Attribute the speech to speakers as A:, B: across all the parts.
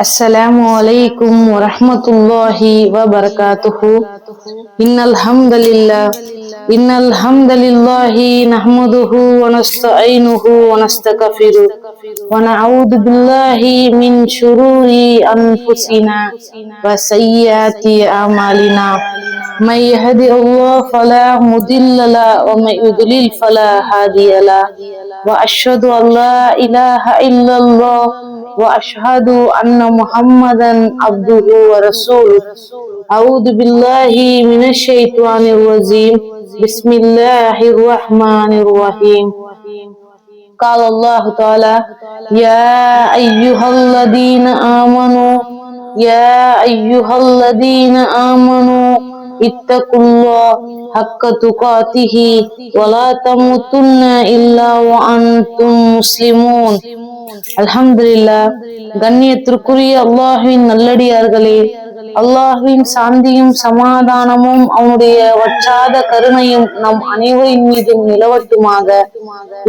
A: السلام عليكم ورحمة الله وبركاته. إن الحمد لله إن الحمد لله نحمده ونستعينه ونستغفره ونعوذ بالله من شرور أنفسنا وسيئات أعمالنا. من يهد الله فلا مضل له ومن يضلل فلا هادي له. وأشهد أن لا إله إلا الله وأشهد أن محمدا عبده ورسوله. أعوذ بالله من الشيطان الرجيم. بسم الله الرحمن الرحيم. قال الله تعالى يا أيها الذين آمنوا يا أيها الذين آمنوا اتقوا الله حق تقاته ولا تموتن إلا وأنتم مسلمون. அல்ஹம்துலில்லா கண்ணியத்திற்குரிய அல்லாஹின் நல்லடியார்களே. அல்லாஹுவின் சாந்தியும் சமாதானமும் அவனுடைய வற்றாத கருணையும் நம் அனைவரின் மீதும் நிலவட்டுமாக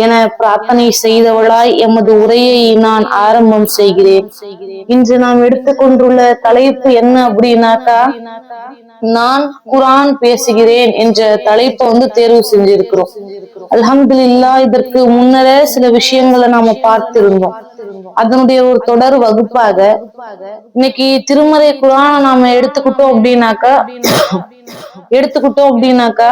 A: என பிரார்த்தனை செய்தவளாய் எமது உரையை நான் ஆரம்பம் செய்கிறேன். இன்று நாம் எடுத்துக்கொண்டுள்ள தலைப்பு என்ன அப்படின்னாக்கா நான் குரான் பேசுகிறேன் என்ற தலைப்பை வந்து தேர்வு செஞ்சிருக்கிறோம். அலமது இல்லா இதற்கு முன்னரே சில விஷயங்களை நாம பார்த்திருந்தோம். அதனுடைய ஒரு தொடர் வகுப்பாக இன்னைக்கு திருமறை குரான நாம் எடுத்துக்கிட்டோம் அப்படின்னாக்கா எடுத்துக்கிட்டோம் அப்படின்னாக்கா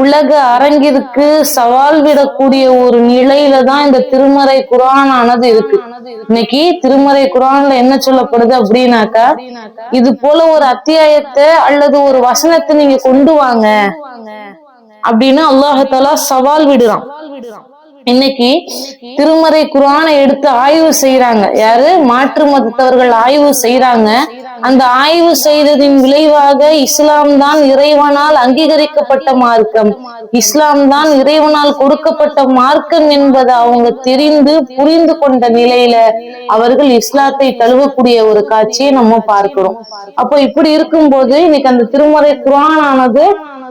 A: உலக அரங்கிற்கு சவால் விடக்கூடிய ஒரு நிலையில தான் இந்த திருமறை குரானானது இருக்கு. இன்னைக்கு திருமறை குரான்ல என்ன சொல்லப்படுது அப்படின்னாக்கா இது போல ஒரு அத்தியாயத்தை அல்லது ஒரு வசனத்தை நீங்க கொண்டு வாங்க அப்படின்னு அல்லாஹாலா சவால் விடுறான். இன்னைக்கு திருமறை குரானை எடுத்து ஆய்வு செய்யறாங்க யாரு? மாற்று மதத்தவர்கள் ஆய்வு செய்யறாங்க அந்த ஆய்வு செய்ததின் விளைவாக இஸ்லாம் தான் இறைவனால் அங்கீகரிக்கப்பட்ட மார்க்கம். இஸ்லாம் தான் இறைவனால் கொடுக்கப்பட்ட மார்க்கம் என்பதை அவங்க தெரிந்து புரிந்து கொண்ட நிலையில அவர்கள் இஸ்லாத்தை தழுவக்கூடிய ஒரு காட்சியை நம்ம பார்க்கிறோம். அப்போ இப்படி இருக்கும்போது இன்னைக்கு அந்த திருமறை குரானானது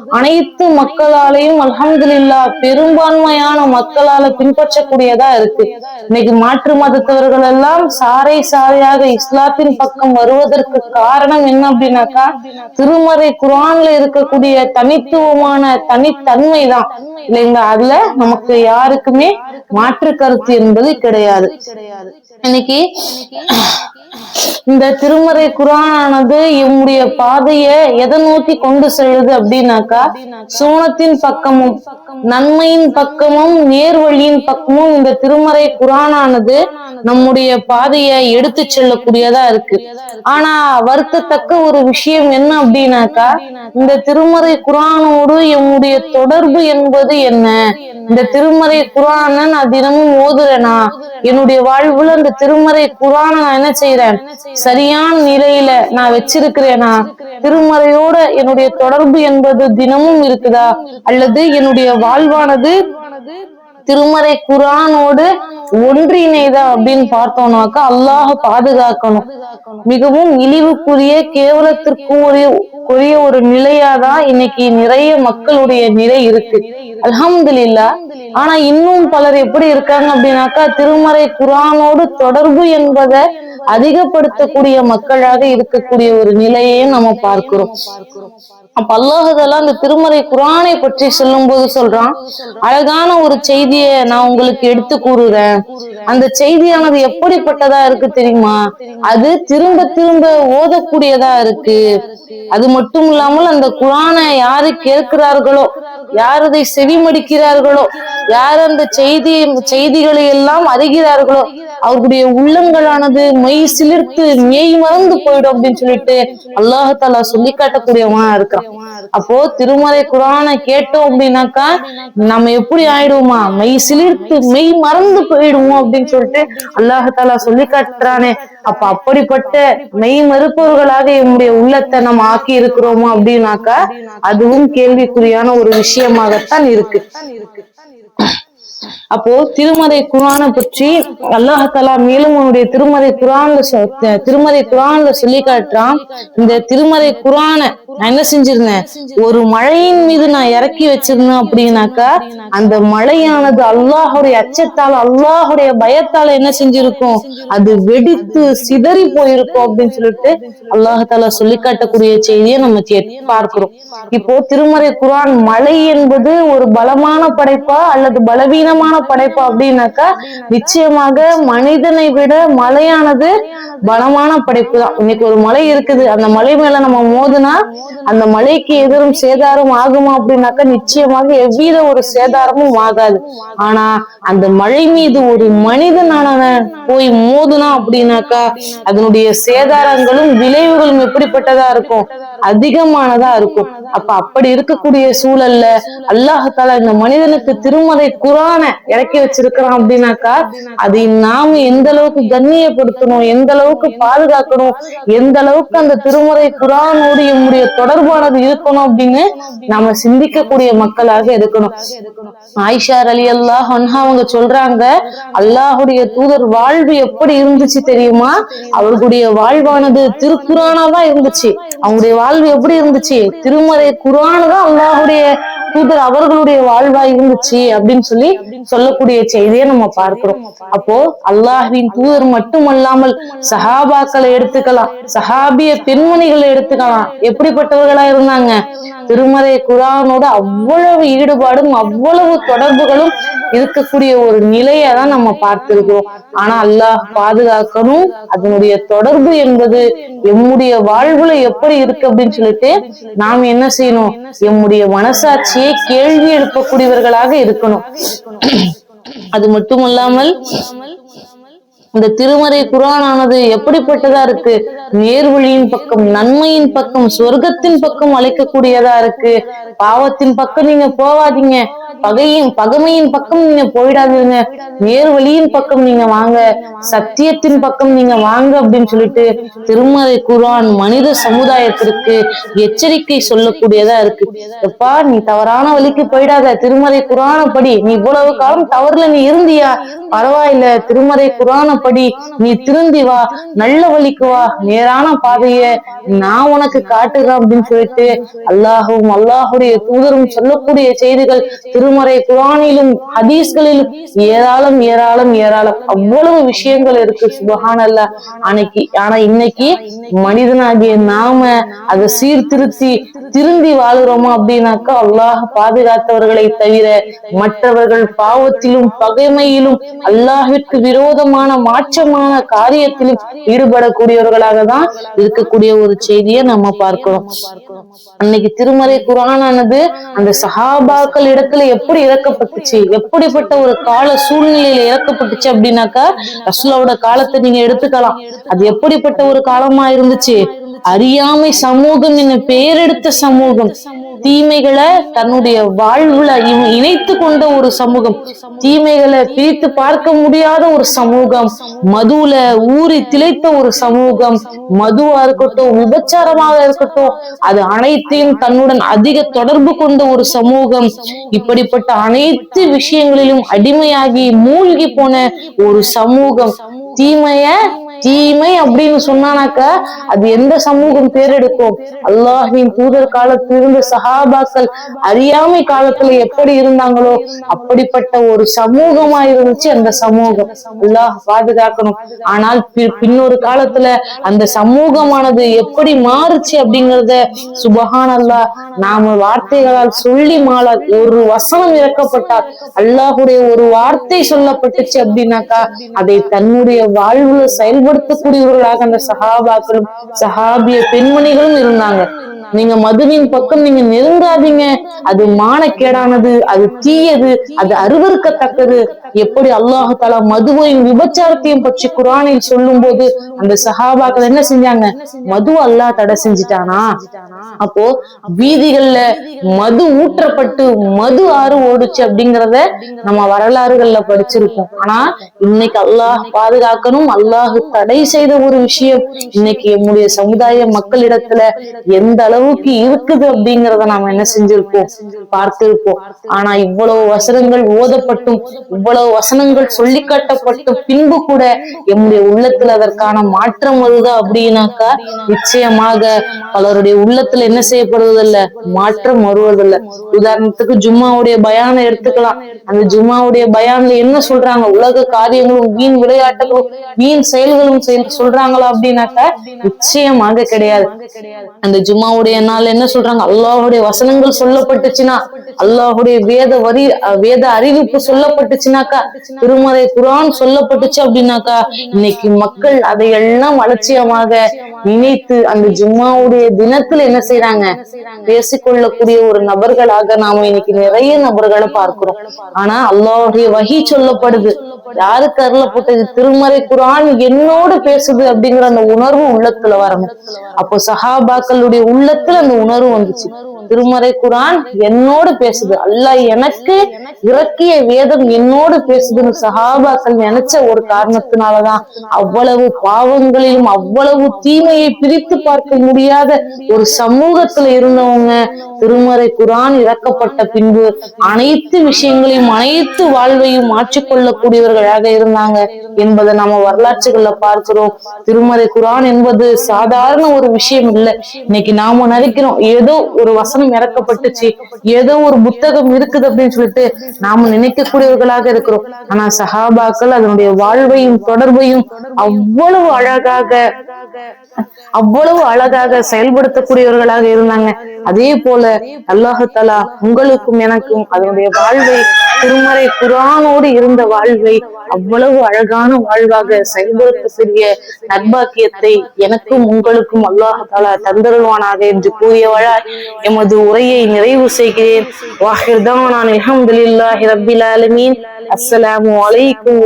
A: அனைத்து மக்களாலையும் அல்ஹம்துலில்லா பெரும்பான்மையான மக்களால பின்பற்றக்கூடியதா இருக்கு. இன்னைக்கு மாற்று மதத்தவர்கள் எல்லாம் சாறை சாரையாக இஸ்லாத்தின் பக்கம் வருவதற்கு காரணம் என்ன அப்படின்னாக்கா திருமறை குரான்ல இருக்கக்கூடிய தனித்துவமான தனித்தன்மை தான் இல்லைங்களா அதுல நமக்கு யாருக்குமே மாற்று கருத்து என்பது கிடையாது. இன்னைக்கு இந்த திருமறை குரானானது எம்முடைய பாதைய எதை நோக்கி கொண்டு செல்லுது அப்படின்னாக்கா சோனத்தின் பக்கமும் நன்மையின் பக்கமும் நேர்வழியின் பக்கமும் இந்த திருமறை குரானானது நம்முடைய பாதையை எடுத்து செல்லக்கூடியதா இருக்கு. ஆனா வருத்தத்தக்க ஒரு விஷயம் என்ன அப்படின்னாக்கா இந்த திருமறை குரானோடு என்னுடைய தொடர்பு என்பது என்ன? இந்த திருமறை குரான நான் தினமும் ஓதுறேனா என்னுடைய வாழ்வுல இந்த திருமறை குரான நான் என்ன செய்யறேன் சரியான நிலையில நான் வச்சிருக்கிறேனா? திருமறையோட என்னுடைய தொடர்பு என்பது தினமும் இருக்குதா? அல்லது என்னுடைய வாழ்வானது திருமறை குரானோடு ஒன்றிணைதா அப்படின்னு பார்த்தோம்னாக்கா அல்லாஹ் பாதுகாக்கணும். மிகவும் இழிவுக்குரிய ஒரு உரிய ஒரு நிலையாதான் இன்னைக்கு நிறைய மக்களுடைய நிலை இருக்கு. அல்ஹம்துலில்லா. ஆனா இன்னும் பலர் எப்படி இருக்காங்க அப்படின்னாக்கா திருமறை குரானோடு தொடர்பு என்பதை அதிகப்படுத்தக்கூடிய மக்களாக இருக்கக்கூடிய ஒரு நிலையே நம்ம பார்க்கிறோம். அப்ப அல்லாஹதெல்லாம் அந்த திருமறை குரானை பற்றி சொல்லும் போது சொல்றான் அழகான ஒரு செய்தியை நான் உங்களுக்கு எடுத்து கூறுறேன். அந்த செய்தியானது எப்படிப்பட்டதா இருக்கு தெரியுமா? அது திரும்ப திரும்ப ஓதக்கூடியதா இருக்கு. அது மட்டும் இல்லாமல் அந்த குரானை யாரு கேட்கிறார்களோ யார் அதை செவிமடிக்கிறார்களோ யார் அந்த செய்தி செய்திகளை எல்லாம் அறிகிறார்களோ அவர்களுடைய உள்ளங்களானது மெய் சிலிர்த்து மெய் மறந்து போயிடும் அப்படின்னு சொல்லிட்டு அல்லாஹாலா சொல்லி காட்டக்கூடியவனா இருக்கிறான். அப்போ திருமறை குரானை கேட்டோம் அப்படின்னாக்கா நம்ம எப்படி ஆயிடுவோமா? மெய் சிலிர்த்து மெய் மறந்து போயிடுவோம் அப்படின்னு சொல்லிட்டு அல்லாஹாலா சொல்லி காட்டுறானே. அப்ப அப்படிப்பட்ட மெய் மறுப்பவர்களாக என்னுடைய உள்ளத்தை நம்ம ஆக்கி இருக்கிறோமா அப்படின்னாக்கா அதுவும் கேள்விக்குறியான ஒரு விஷயமாகத்தான் இருக்கு. அப்போ திருமறை குரானை பற்றி அல்லாஹாலா மேலும் உன்னுடைய திருமறை குரான்ல சொ- திருமறை குரான்ல சொல்லி காட்டுறான். இந்த திருமறை குரான நான் என்ன செஞ்சிருந்தேன்? ஒரு மழையின் மீது நான் இறக்கி வச்சிருந்தேன் அப்படின்னாக்கா அந்த மழையானது அல்லாஹுடைய அச்சத்தால் அல்லாஹுடைய பயத்தால என்ன செஞ்சிருக்கும்? அது வெடித்து சிதறி போயிருக்கும் அப்படின்னு சொல்லிட்டு அல்லாஹாலா சொல்லி காட்டக்கூடிய செய்தியை நம்ம பார்க்கிறோம். இப்போ திருமறை குரான் மழை என்பது ஒரு பலமான படைப்பா அல்லது பலவீன கடினமான படைப்பு அப்படின்னாக்கா நிச்சயமாக மனிதனை விட மலையானது பலமான படைப்பு தான் இன்னைக்கு ஒரு மலை இருக்குது. அந்த மலை மேல நம்ம மோதுனா அந்த மலைக்கு எதிரும் சேதாரம் ஆகுமா அப்படின்னாக்கா நிச்சயமாக எவ்வித ஒரு சேதாரமும் ஆகாது. ஆனா அந்த மழை மீது ஒரு மனிதனானவன் போய் மோதுனா அப்படின்னாக்கா அதனுடைய சேதாரங்களும் விளைவுகளும் எப்படிப்பட்டதா இருக்கும்? அதிகமானதா இருக்கும். அப்ப அப்படி இருக்கக்கூடிய சூழல்ல அல்லாஹால இந்த மனிதனுக்கு திருமலை குரான் இறக்கி வச்சிருக்கிறான் அப்படின்னாக்கா அதை நாம எந்த அளவுக்கு கண்ணியப்படுத்தணும் எந்த அளவுக்கு பாதுகாக்கணும் எந்த அளவுக்கு அந்த திருமுறை குரானோடு நம்முடைய தொடர்பானது இருக்கணும் அப்படின்னு நாம சிந்திக்கக்கூடிய மக்களாக இருக்கணும். ஆயிஷா அலி அல்லாஹ் அவங்க சொல்றாங்க அல்லாஹுடைய தூதர் வாழ்வு எப்படி இருந்துச்சு தெரியுமா? அவர்களுடைய வாழ்வானது திருக்குறானா தான் இருந்துச்சு. அவங்களுடைய வாழ்வு எப்படி இருந்துச்சு? திருமறை குரான் தான் அல்லாஹுடைய தூதர் அவர்களுடைய வாழ்வா இருந்துச்சு அப்படின்னு சொல்லி சொல்லக்கூடிய செய்தியை நம்ம பார்க்கிறோம். அப்போ அல்லாஹ்வின் தூதர் மட்டுமல்லாமல் சஹாபாக்களை எடுத்துக்கலாம் சஹாபிய பெண்மணிகளை எடுத்துக்கலாம். எப்படிப்பட்டவர்களா இருந்தாங்க? திருமறை குரானோட அவ்வளவு ஈடுபாடும் அவ்வளவு தொடர்புகளும் இருக்கக்கூடிய ஒரு நிலையை தான் நம்ம பார்த்திருக்கிறோம். ஆனா அல்லாஹ் பாதுகாக்கணும். அதனுடைய தொடர்பு என்பது எம்முடைய வாழ்வுல எப்படி இருக்கு அப்படின்னு சொல்லிட்டு நாம் என்ன செய்யணும்? எம்முடைய மனசாட்சியை கேள்வி எழுப்பக்கூடியவர்களாக இருக்கணும். அது மட்டுமல்லாமல் இந்த திருமறை குரானானது எப்படிப்பட்டதா இருக்கு? நேர்வழியின் பக்கம் நன்மையின் பக்கம் சொர்க்கத்தின் பக்கம் அழைக்கக்கூடியதா இருக்கு? பாவத்தின் பக்கம் நீங்க போவாதீங்க பகையின் பகமையின் பக்கம் நீங்க போயிடாதீங்க. நேர்வழியின் பக்கம் நீங்க வாங்க. சத்தியத்தின் பக்கம் நீங்க வாங்க அப்படின்னு சொல்லிட்டு திருமறை குரான் மனித சமுதாயத்திற்கு எச்சரிக்கை சொல்லக்கூடியதா இருக்கு. எப்பா நீ தவறான வழிக்கு போயிடாத. திருமறை குரான படி. நீ இவ்வளவு காலம் தவறுல நீ இருந்தியா? பரவாயில்ல. திருமறை குரான படி. நீ திருந்தி வா. நல்ல வழிக்கு வா. நேரான பாதைய நான் உனக்கு காட்டுறேன் அப்படின்னு சொல்லிட்டு அல்லாஹும் அல்லாஹுடைய தூதரும் சொல்லக்கூடிய செய்திகள் திரு திருமறை குரானிலும் ஹதீஸ்களிலும் ஏராளம் ஏராளம் ஏராளம் அவ்வளவு விஷயங்கள் இருக்கு. சுபஹான் அல்ல அன்னைக்கு ஆனா இன்னைக்கு மனிதனாகிய நாம அதை சீர்திருத்தி திருந்தி வாழ்கிறோமா அப்படின்னாக்கா அல்லாஹ் பாதுகாத்தவர்களை தவிர மற்றவர்கள் பாவத்திலும் பகைமையிலும் அல்லாஹிற்கு விரோதமான மாற்றமான காரியத்திலும் ஈடுபடக்கூடியவர்களாக தான் இருக்கக்கூடிய ஒரு செய்தியை நம்ம பார்க்கிறோம். அன்னைக்கு திருமறை குரானானது அந்த சஹாபாக்கள் இடத்துல எப்படி இறக்கப்பட்டுச்சு? எப்படிப்பட்ட ஒரு கால சூழ்நிலையில இறக்கப்பட்டுச்சு அப்படின்னாக்கா ரசுலாவோட காலத்தை நீங்க எடுத்துக்கலாம். அது எப்படிப்பட்ட ஒரு காலமா இருந்துச்சு? அறியாமை சமூகம் என்ன பெயரெடுத்த சமூகம். தீமைகளை தன்னுடைய வாழ்வுல இணைத்து கொண்ட ஒரு சமூகம். தீமைகளை பிரித்து பார்க்க முடியாத ஒரு சமூகம். மதுல ஊறி திளைத்த ஒரு சமூகம். மதுவா இருக்கட்டும் உபச்சாரமாக இருக்கட்டும் அது அனைத்தையும் தன்னுடன் அதிக தொடர்பு கொண்ட ஒரு சமூகம். இப்படிப்பட்ட அனைத்து விஷயங்களிலும் அடிமையாகி மூழ்கி போன ஒரு சமூகம். தீமைய தீமை அப்படின்னு சொன்னானாக்கா அது எந்த சமூகம் பேரெடுக்கும் அல்லாஹின் தூதர் காலத்தில் இருந்த சஹாபாக்கள் அறியாமை காலத்துல எப்படி இருந்தாங்களோ அப்படிப்பட்ட ஒரு சமூகமா இருந்துச்சு அந்த சமூகம். அல்லாஹ் பாதுகாக்கணும். ஆனால் பின்னொரு காலத்துல அந்த சமூகமானது எப்படி மாறுச்சு அப்படிங்கறத சுபஹான் அல்லாஹ் நாம வார்த்தைகளால் சொல்லி மாளால் ஒரு வசனம் இறக்கப்பட்டால் அல்லாஹுடைய ஒரு வார்த்தை சொல்லப்பட்டுச்சு அப்படின்னாக்கா அதை தன்னுடைய வாழ்வுல பயன்படுத்தக்கூடியவர்களாக அந்த சஹாபாக்களும் சஹாபிய பெண்மணிகளும் இருந்தாங்க. நீங்க மதுவின் பக்கம் நீங்க நெருங்காதீங்க. அது மானக்கேடானது அது தீயது அது அருவருக்கத்தக்கது. எப்படி அல்லாஹு தாலா மதுவையும் விபச்சாரத்தையும் பற்றி குரானில் சொல்லும் போது அந்த சஹாபாக்கள் என்ன செஞ்சாங்க? மது அல்லாஹ் தடை செஞ்சிட்டானா? அப்போ வீதிகள்ல மது ஊற்றப்பட்டு மது ஆறு ஓடுச்சு அப்படிங்கறத நம்ம வரலாறுகள்ல படிச்சிருக்கோம். ஆனா இன்னைக்கு அல்லாஹ் பாதுகாக்கணும் அல்லாஹ் தடை செய்த ஒரு விஷயம். இன்னைக்கு நம்முடைய சமுதாய மக்களிடத்துல எந்த அளவு அளவுக்கு இருக்குது அப்படிங்கறத நாம என்ன செஞ்சிருப்போம்? பார்த்திருப்போம். ஆனா இவ்வளவு வசனங்கள் ஓதப்பட்டும் இவ்வளவு வசனங்கள் சொல்லி காட்டப்பட்டும் பின்பு கூட எம்முடைய உள்ளத்துல அதற்கான மாற்றம் வருதா அப்படின்னாக்கா நிச்சயமாக பலருடைய உள்ளத்துல என்ன செய்யப்படுவதில்ல? மாற்றம் வருவதில்ல. உதாரணத்துக்கு ஜும்மாவுடைய பயானை எடுத்துக்கலாம். அந்த ஜும்மாவுடைய பயான்ல என்ன சொல்றாங்க? உலக காரியங்களும் வீண் விளையாட்டுகளும் வீண் செயல்களும் சொல்றாங்களா அப்படின்னாக்கா நிச்சயமாக கிடையாது. அந்த ஜும்மாவுடைய நாள் என்ன சொல்றாங்க? அல்லாஹுடைய வசனங்கள் சொல்லப்பட்டுச்சுன்னா அல்லாஹுடைய வேத வரி வேத அறிவிப்பு சொல்லப்பட்டுச்சுனாக்கா திருமறை குரான் சொல்லப்பட்டுச்சு அப்படின்னாக்கா இன்னைக்கு மக்கள் அதையெல்லாம் அலட்சியமாக நினைத்து அந்த ஜும்மாவுடைய தினத்துல என்ன செய்யறாங்க பேசிக்கொள்ளக்கூடிய ஒரு நபர்களாக நாம இன்னைக்கு நிறைய நபர்களை பார்க்கிறோம். ஆனா அல்லாஹுடைய வகி சொல்லப்படுது. யாருக்கு அருளப்பட்டது திருமறை குரான் என்னோடு பேசுது அப்படிங்கிற அந்த உணர்வு உள்ளத்துல வரணும். அப்போ சஹாபாக்களுடைய உள்ள உள்ளத்துல அந்த உணர்வு வந்துச்சு. திருமறை குரான் என்னோடு பேசுது. அல்லாஹ் எனக்கு இறக்கிய வேதம் என்னோடு பேசுதுன்னு சஹாபாக்கள் நினைச்ச ஒரு காரணத்தினாலதான் அவ்வளவு பாவங்களிலும் அவ்வளவு தீமையை பிரித்து பார்க்க முடியாத ஒரு சமூகத்துல இருந்தவங்க திருமறை குரான் இறக்கப்பட்ட பின்பு அனைத்து விஷயங்களையும் அனைத்து வாழ்வையும் மாற்றிக்கொள்ளக்கூடியவர்களாக இருந்தாங்க என்பதை நம்ம வரலாற்றுகள்ல பார்க்கிறோம். திருமறை குரான் என்பது சாதாரண ஒரு விஷயம் இல்லை. இன்னைக்கு நாம நினைக்கிறோம் ஏதோ ஒரு வசனம் இறக்கப்பட்டுச்சு. ஏதோ ஒரு புத்தகம் இருக்குது அப்படின்னு சொல்லிட்டு நாம நினைக்கக்கூடியவர்களாக இருக்கிறோம். ஆனா சஹாபாக்கள் அதனுடைய வாழ்வையும் தொடர்பையும் அவ்வளவு அழகாக அவ்வளவு அழகாக செயல்படுத்தக்கூடியவர்களாக இருந்தாங்க. அதே போல அல்லாஹு தலா உங்களுக்கும் எனக்கும் அதனுடைய வாழ்வை திருமறை குரானோடு இருந்த வாழ்வை அவ்வளவு அழகான வாழ்வாக செயல்படுத்தக்கூடிய நட்பாக்கியத்தை எனக்கும் உங்களுக்கும் அல்லாஹால தந்தருவானாக என்று கூறியவழாய் எமது உரையை நிறைவு செய்கிறேன். வாஹிர்தான் நான் அலமதுல்லாஹி ரபில் ஆலமீன். அஸ்ஸலாமு அலைக்கும்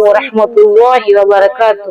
A: வபரகாத்து